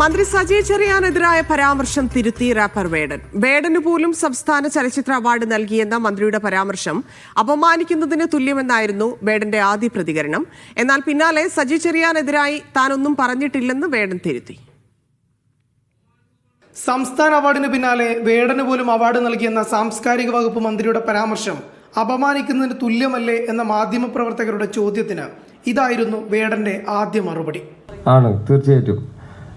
മന്ത്രി സജി ചെറിയാനെതിരായ പരാമർശം തിരുത്തി റാപ്പർ വേടൻ. വേടന് പോലും സംസ്ഥാന ചലച്ചിത്ര അവാർഡ് നൽകിയെന്ന മന്ത്രിയുടെ പരാമർശം അപമാനിക്കുന്നതിന് തുല്യമെന്നായിരുന്നു വേടന്റെ ആദ്യ പ്രതികരണം. എന്നാൽ പിന്നാലെ സജി ചെറിയാനെതിരായി താനൊന്നും പറഞ്ഞിട്ടില്ലെന്ന് വേടൻ തിരുത്തി. സംസ്ഥാന അവാർഡിന് പിന്നാലെ വേടന് പോലും അവാർഡ് നൽകിയെന്ന സാംസ്കാരിക വകുപ്പ് മന്ത്രിയുടെ പരാമർശം അപമാനിക്കുന്നതിന് തുല്യമല്ലേ എന്ന മാധ്യമപ്രവർത്തകരുടെ ചോദ്യത്തിന് ഇതായിരുന്നു വേടന്റെ ആദ്യ മറുപടി. ആണ് തീർച്ചയായിട്ടും.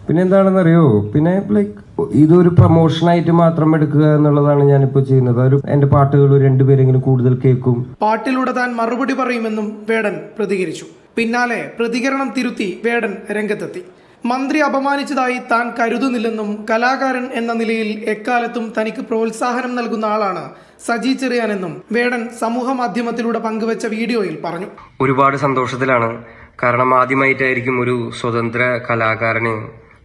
പിന്നെ എന്താണെന്നറിയോ പിന്നെ ലൈക്ക് ഇതൊരു പ്രൊമോഷനായിട്ട് മാത്രം എടുക്കുക എന്നുള്ളതാണ് ഞാനിപ്പോൾ ചെയ്യുന്നത്. ഒരു എന്റെ പാട്ടുകൾ രണ്ടുപേരെങ്കിലും കൂടുതൽ കേൾക്കും. പാട്ടിലൂടെ താൻ മറുപടി പറയുമെന്നും വേടൻ പ്രതികരിച്ചു. പിന്നാലെ പ്രതികരണം തിരുത്തി വേടൻ രംഗത്തെത്തി. മന്ത്രി അപമാനിച്ചതായി താൻ കരുതുന്നില്ലെന്നും കലാകാരൻ എന്ന നിലയിൽ എക്കാലത്തും തനിക്ക് പ്രോത്സാഹനം നൽകുന്ന ആളാണ് സജി ചെറിയാനെന്നും വേടൻ സമൂഹ മാധ്യമത്തിലൂടെ പങ്കുവച്ച വീഡിയോയിൽ പറഞ്ഞു. ഒരുപാട് സന്തോഷത്തിലാണ്. കാരണം ആദ്യമായിട്ടായിരിക്കും ഒരു സ്വതന്ത്ര കലാകാരന്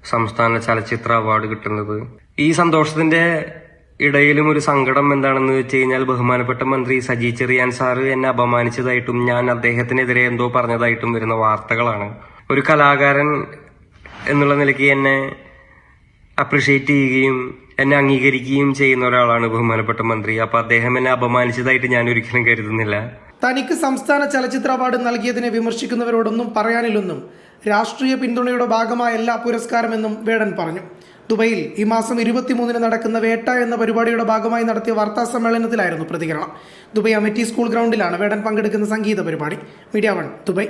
സംസ്ഥാന ചലച്ചിത്ര അവാർഡ് കിട്ടുന്നത്. ഈ സന്തോഷത്തിന്റെ ഇടയിലും ഒരു സങ്കടം എന്താണെന്ന് വെച്ച് കഴിഞ്ഞാൽ ബഹുമാനപ്പെട്ട മന്ത്രി സജി ചെറിയാൻ സാറ് എന്നെ അപമാനിച്ചതായിട്ടും ഞാൻ അദ്ദേഹത്തിനെതിരെ എന്തോ പറഞ്ഞതായിട്ടും വരുന്ന വാർത്തകളാണ്. ഒരു കലാകാരൻ എന്നുള്ള നിലയ്ക്ക് എന്നെ അപ്രിഷിയേറ്റ് ചെയ്യുകയും എന്നെ അംഗീകരിക്കുകയും ചെയ്യുന്ന ഒരാളാണ് ബഹുമാനപ്പെട്ട മന്ത്രി. അപ്പൊ അദ്ദേഹം എന്നെ അപമാനിച്ചതായിട്ട് ഞാൻ ഒരിക്കലും കരുതുന്നില്ല. തനിക്ക് സംസ്ഥാന ചലച്ചിത്ര അവാർഡ് നൽകിയതിനെ വിമർശിക്കുന്നവരോടൊന്നും പറയാനില്ലെന്നും രാഷ്ട്രീയ പിന്തുണയുടെ ഭാഗമായല്ല പുരസ്കാരമെന്നും വേടൻ പറഞ്ഞു. ദുബൈയിൽ ഈ മാസം ഇരുപത്തിമൂന്നിന് നടക്കുന്ന വേട്ട എന്ന പരിപാടിയുടെ ഭാഗമായി നടത്തിയ വാർത്താ സമ്മേളനത്തിലായിരുന്നു പ്രതികരണം. ദുബൈ അമിറ്റി സ്കൂൾ ഗ്രൗണ്ടിലാണ് വേടൻ പങ്കെടുക്കുന്ന സംഗീത പരിപാടി. Media One Dubai.